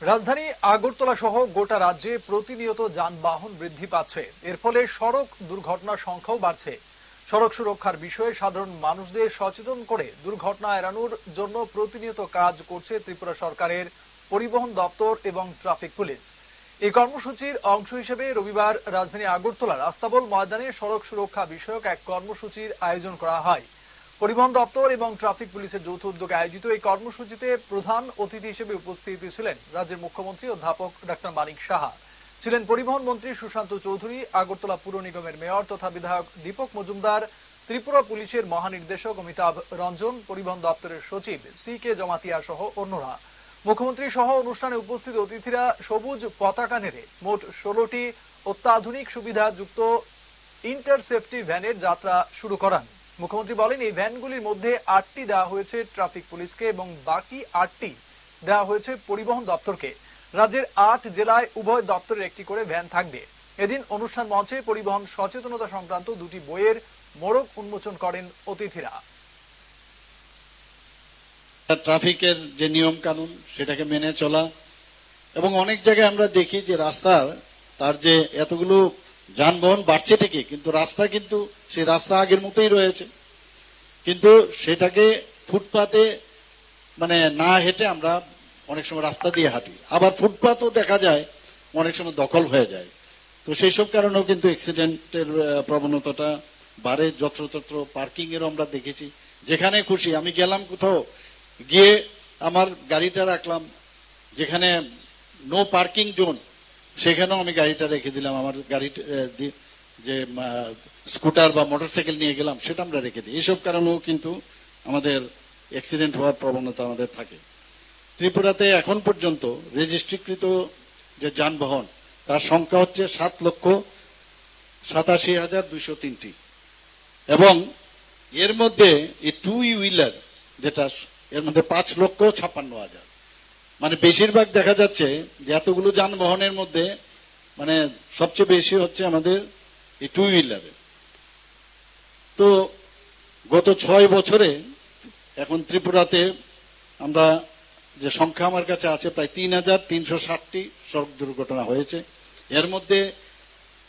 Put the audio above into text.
রাজধানী আগরতলা সহ গোটা রাজ্যে প্রতিনিয়ত যানবাহন বৃদ্ধি পাচ্ছে। এর ফলে সড়ক দুর্ঘটনার সংখ্যাও বাড়ছে। সড়ক সুরক্ষার বিষয়ে সাধারণ মানুষদের সচেতন করে দুর্ঘটনা এড়ানোর জন্য প্রতিনিয়ত কাজ করছে ত্রিপুরা সরকারের পরিবহন দপ্তর এবং ট্রাফিক পুলিশ। এই কর্মসূচির অংশ হিসেবে রবিবার রাজধানী আগরতলার আস্তাবল ময়দানে সড়ক সুরক্ষা বিষয়ক এক কর্মসূচির আয়োজন করা হয়। পরিবহন দপ্তর এবং ট্রাফিক পুলিশের যৌথ উদ্যোগে আয়োজিত এই কর্মসূচিতে প্রধান অতিথি হিসেবে উপস্থিত ছিলেন রাজ্যের মুখ্যমন্ত্রী অধ্যাপক ডক্টর মানিক সাহা। ছিলেন পরিবহন মন্ত্রী সুশান্ত চৌধুরী, আগরতলা পুর নিগমের মেয়র তথা বিধায়ক দীপক মজুমদার, ত্রিপুরা পুলিশের মহানির্দেশক অমিতাভ রঞ্জন, পরিবহন দপ্তরের সচিব সি কে জমাতিয়া সহ অন্যরা। মুখ্যমন্ত্রী সহ অনুষ্ঠানে উপস্থিত অতিথিরা সবুজ পতাকা নেড়ে মোট ষোলোটি অত্যাধুনিক সুবিধাযুক্ত ইন্টার সেফটি ভ্যানের যাত্রা শুরু করান। মুখ্যমন্ত্রী বলেন, এই ভ্যানগুলির মধ্যে আটটি দেওয়া হয়েছে ট্রাফিক পুলিশকে এবং বাকি আটটি দেওয়া হয়েছে পরিবহন দপ্তরকে। রাজ্যের আট জেলায় উভয় দপ্তরের একটি করে ভ্যান থাকবে। এদিন অনুষ্ঠান মঞ্চে পরিবহন সচেতনতা সংক্রান্ত দুটি বইয়ের মোড়ক উন্মোচন করেন অতিথিরা। ট্রাফিকের যে নিয়ম কানুন সেটাকে মেনে চলা এবং অনেক জায়গায় আমরা দেখি যে রাস্তার তার যে এতগুলো যানবাহন বাড়ছে ঠিকই, কিন্তু রাস্তা কিন্তু, সেই রাস্তা আগের মতোই রয়েছে। কিন্তু সেটাকে ফুটপাতে মানে না হেঁটে আমরা অনেক সময় রাস্তা দিয়ে হাঁটি। আবার ফুটপাতও দেখা যায়, অনেক সময় দখল হয়ে যায়। তো সেই সব কারণেও কিন্তু অ্যাক্সিডেন্টের প্রবণতাটা বাড়ে। যত্রতত্র পার্কিং এরও আমরা দেখেছি। যেখানে খুশি, আমি গেলাম কোথাও, গিয়ে আমার গাড়িটা রাখলাম, যেখানে নো পার্কিং জোন সেখানেও আমি গাড়িটা রেখে দিলাম। আমার গাড়ি যে স্কুটার বা মোটরসাইকেল নিয়ে গেলাম, সেটা আমরা রেখে দিই। এইসব কারণেও কিন্তু আমাদের অ্যাক্সিডেন্ট হওয়ার প্রবণতা আমাদের থাকে। ত্রিপুরাতে এখন পর্যন্ত রেজিস্ট্রিকৃত যে যানবাহন, তার সংখ্যা হচ্ছে সাত লক্ষ সাতাশি হাজার দুইশো তিনটি। এবং এর মধ্যে এই টু হুইলার যেটা, এর মধ্যে পাঁচ লক্ষ ছাপ্পান্ন হাজার। মানে বেশিরভাগ দেখা যাচ্ছে যে এতগুলো যানবাহনের মধ্যে মানে সবচেয়ে বেশি হচ্ছে আমাদের এই টু হুইলারে তো গত ছয় বছরে এখন ত্রিপুরাতে আমরা যে সংখ্যা আমার কাছে আছে, প্রায় তিন হাজার তিনশো ষাটটি সড়ক দুর্ঘটনা হয়েছে। এর মধ্যে